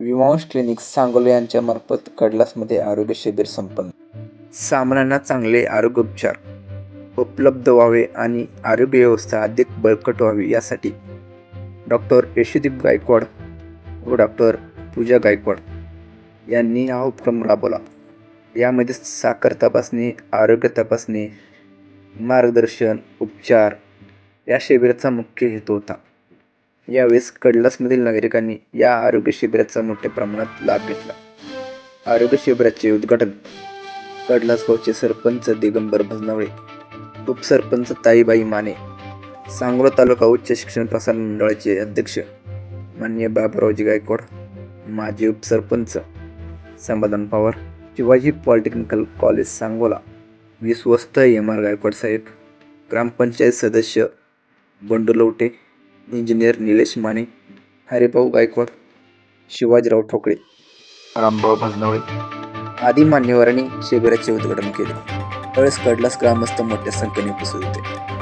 विमांश clinic Sangola यांच्या मार्फत कडलासमध्ये आरोग्य शिबिर संपन्न. सामान्यांना चांगले आरोग्य उपचार उपलब्ध व्हावे आणि आरोग्य व्यवस्था अधिक बळकट व्हावी यासाठी डॉक्टर यशोदीप गायकवाड व डॉक्टर पूजा गायकवाड यांनी हा उपक्रम राबवला. यामध्ये साखर तपासणी आरोग्य तपासणी मार्गदर्शन उपचार या शिबिराचा मुख्य हेतू होता. यावेळेस कडलासमधील नागरिकांनी या आरोग्य शिबिराचा मोठ्या प्रमाणात लाभ घेतला. आरोग्य शिबिराचे उद्घाटन कडलास गावचे सरपंच दिगंबर भजनावळे उपसरपंच ताईबाई माने सांगोला तालुका उच्च शिक्षण प्रसारण मंडळाचे अध्यक्ष मान्य बाबरावजी गायकवाड माजी उपसरपंच समाधान पवार शिवाजी पॉलिटेक्निकल कॉलेज सांगोला विश्वस्त एम आर गायकवाड साहेब ग्रामपंचायत सदस्य बंडू लवटे इंजिनियर निलेश माने हरिभाऊ गायकवाड शिवाजीराव ठोकळे रामभाऊ भजनवळे. आदी मान्यवरांनी शिबिराचे उद्घाटन केले. त्यावेळेस कडलास ग्रामस्थ मोठ्या संख्येने उपस्थित होते.